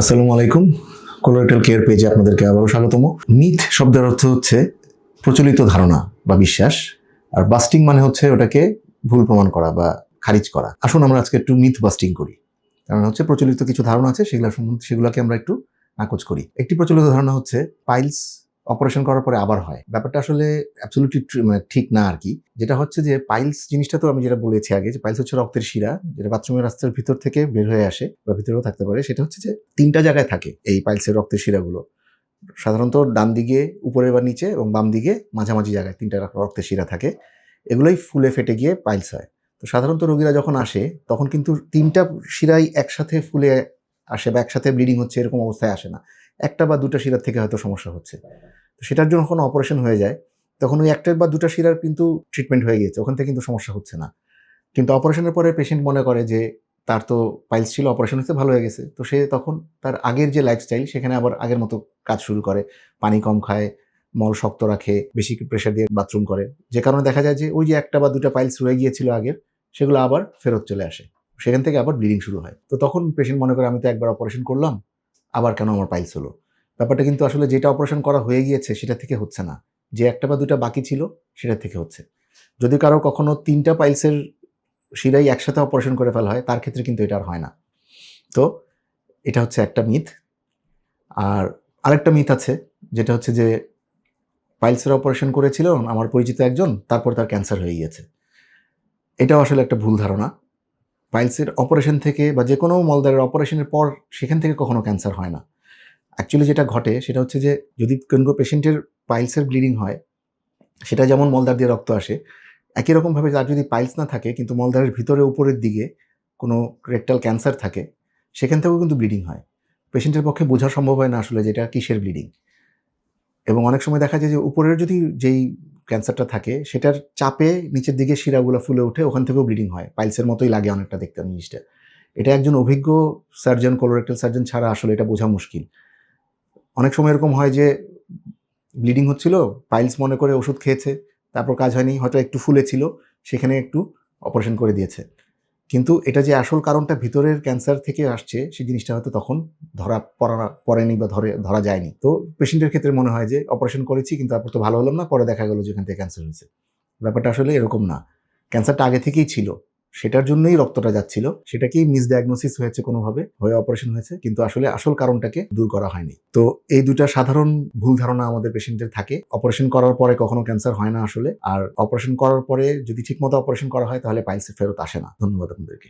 আসসালামু আলাইকুম। কোলোরেটাল কেয়ার পেজে আপনাদেরকে আবারও স্বাগতম। মিথ শব্দের অর্থ হচ্ছে প্রচলিত ধারণা বা বিশ্বাস। আর বাস্টিং মানে হচ্ছে ওটাকে ভুল প্রমাণ করা বা খারিজ করা। আসুন আমরা আজকে একটু মিথ বাস্টিং করি। কারণ হচ্ছে প্রচলিত কিছু ধারণা আছে, সেগুলো সেগুলোকে আমরা একটু নাকচ করি। একটি প্রচলিত ধারণা হচ্ছে পাইলস অপারেশন করার পরে আবার হয়। ব্যাপারটা আসলে অ্যাবসলিউটলি ঠিক না আর কি। যেটা হচ্ছে যে পাইলস জিনিসটা তো আমি যেটা বলেছি আগে, যে পাইলস হচ্ছে রক্তের শিরা, যেটা বাথরুমের রাস্তার ভিতর থেকে বের হয়ে আসে বা ভিতরেও থাকতে পারে। সেটা হচ্ছে যে তিনটা জায়গায় থাকে এই পাইলসের রক্তের শিরাগুলো। সাধারণত ডান দিকে উপরে বা নিচে এবং বাম দিকে মাঝামাঝি জায়গায় তিনটা রক্তের শিরা থাকে। এগুলোই ফুলে ফেটে গিয়ে পাইলস হয়। তো সাধারণত রোগীরা যখন আসে, তখন কিন্তু তিনটা শিরাই একসাথে ফুলে আসে বা একসাথে ব্লিডিং হচ্ছে এরকম অবস্থায় আসে না। একটা বা দুটা শিরার থেকে হয়তো সমস্যা হচ্ছে। তো সেটার জন্য যখন অপারেশন হয়ে যায়, তখন ওই একটা বা দুটা শিরার কিন্তু ট্রিটমেন্ট হয়ে গিয়েছে, ওখান থেকে কিন্তু সমস্যা হচ্ছে না। কিন্তু অপারেশনের পরে পেশেন্ট মনে করে যে, তার তো পাইলস ছিল অপারেশন হচ্ছে, ভালো হয়ে গেছে। তো সে তখন তার আগের যে লাইফস্টাইল সেখানে আবার আগের মতো কাজ শুরু করে। পানি কম খায়, মল শক্ত রাখে, বেশি প্রেশার দিয়ে বাথরুম করে। যে কারণে দেখা যায় যে, ওই যে একটা বা দুটা পাইলস রয়ে গিয়েছিল আগের, সেগুলো আবার ফেরত চলে আসে। সেখান থেকে আবার ব্লিডিং শুরু হয়। তো তখন পেশেন্ট মনে করে, আমি তো একবার অপারেশন করলাম আবার কেন আমার পাইলস হলো ব্যাপারটা কিন্তু আসলে যেটা অপারেশন করা হয়ে গিয়েছে সেটা থেকে হচ্ছে না। যে একটা বা দুটা বাকি ছিল সেটা থেকে হচ্ছে। যদি কারও কখনো তিনটা পাইলসের শিরাই একসাথে অপারেশন করে ফেলা হয়, তার ক্ষেত্রে কিন্তু এটা আর হয় না। তো এটা হচ্ছে একটা মিথ আর আরেকটা মিথ আছে, যেটা হচ্ছে যে পাইলসের অপারেশন করেছিল আমার পরিচিত একজন, তারপর তার ক্যান্সার হয়ে গিয়েছে। এটাও আসলে একটা ভুল ধারণা। পাইলসের অপারেশন থেকে বা যে কোনো মলদারের অপারেশনের পর সেখান থেকে কখনো ক্যান্সার হয় না। অ্যাকচুয়ালি যেটা ঘটে সেটা হচ্ছে যে যদি কোনো পেশেন্টের পাইলসের ব্লিডিং হয়, সেটা যেমন মলদার দিয়ে রক্ত আসে, একই রকমভাবে তার যদি পাইলস না থাকে কিন্তু মলদারের ভিতরে উপরের দিকে কোনো রেকটাল ক্যান্সার থাকে, সেখান থেকেও কিন্তু ব্লিডিং হয়। পেশেন্টের পক্ষে বোঝা সম্ভব হয় না আসলে যেটা কিসের ব্লিডিং এবং অনেক সময় দেখা যায় যে উপরের যদি যেই ক্যান্সারটা থাকে, সেটার চাপে নিচের দিকে শিরাগুলো ফুলে ওঠে, ওখান থেকেও ব্লিডিং হয়। পাইলসের মতোই লাগে অনেকটা দেখতে জিনিসটা। এটা একজন অভিজ্ঞ সার্জন কোলোরেক্টাল সার্জন ছাড়া আসলে এটা বোঝা মুশকিল। অনেক সময় এরকম হয় যে, ব্লিডিং হচ্ছিল, পাইলস মনে করে ওষুধ খেয়েছে, তারপর কাজ হয়নি, হয়তো একটু ফুলেছিল, সেখানে একটু অপারেশন করে দিয়েছে। কিন্তু এটা যে আসল কারণটা ভিতরের ক্যান্সার থেকে আসছে সেই জিনিসটা হয়তো তখন ধরা পড়া পড়েনি বা ধরে, ধরা যায়নি। তো পেশেন্টের ক্ষেত্রে মনে হয় যে অপারেশন করেছি কিন্তু তারপর তো ভালো হলাম না, পরে দেখা গেলো যেখান থেকে ক্যান্সার হয়েছে। ব্যাপারটা আসলে এরকম না। ক্যান্সারটা আগে থেকেই ছিল। সেটার জন্যই রক্তটা যাচ্ছিল। সেটাকেই মিসডায়াগনোসিস হয়েছে কোনোভাবে, হয়ে অপারেশন হয়েছে, কিন্তু আসলে আসল কারণটাকে দূর করা হয়নি। তো এই দুটা সাধারণ ভুল ধারণা আমাদের পেশেন্টের থাকে। অপারেশন করার পরে কখনো ক্যান্সার হয় না আসলে, আর অপারেশন করার পরে যদি ঠিকমতো অপারেশন করা হয় তাহলে পাইলসে ফেরত আসে না। ধন্যবাদ আপনাদেরকে।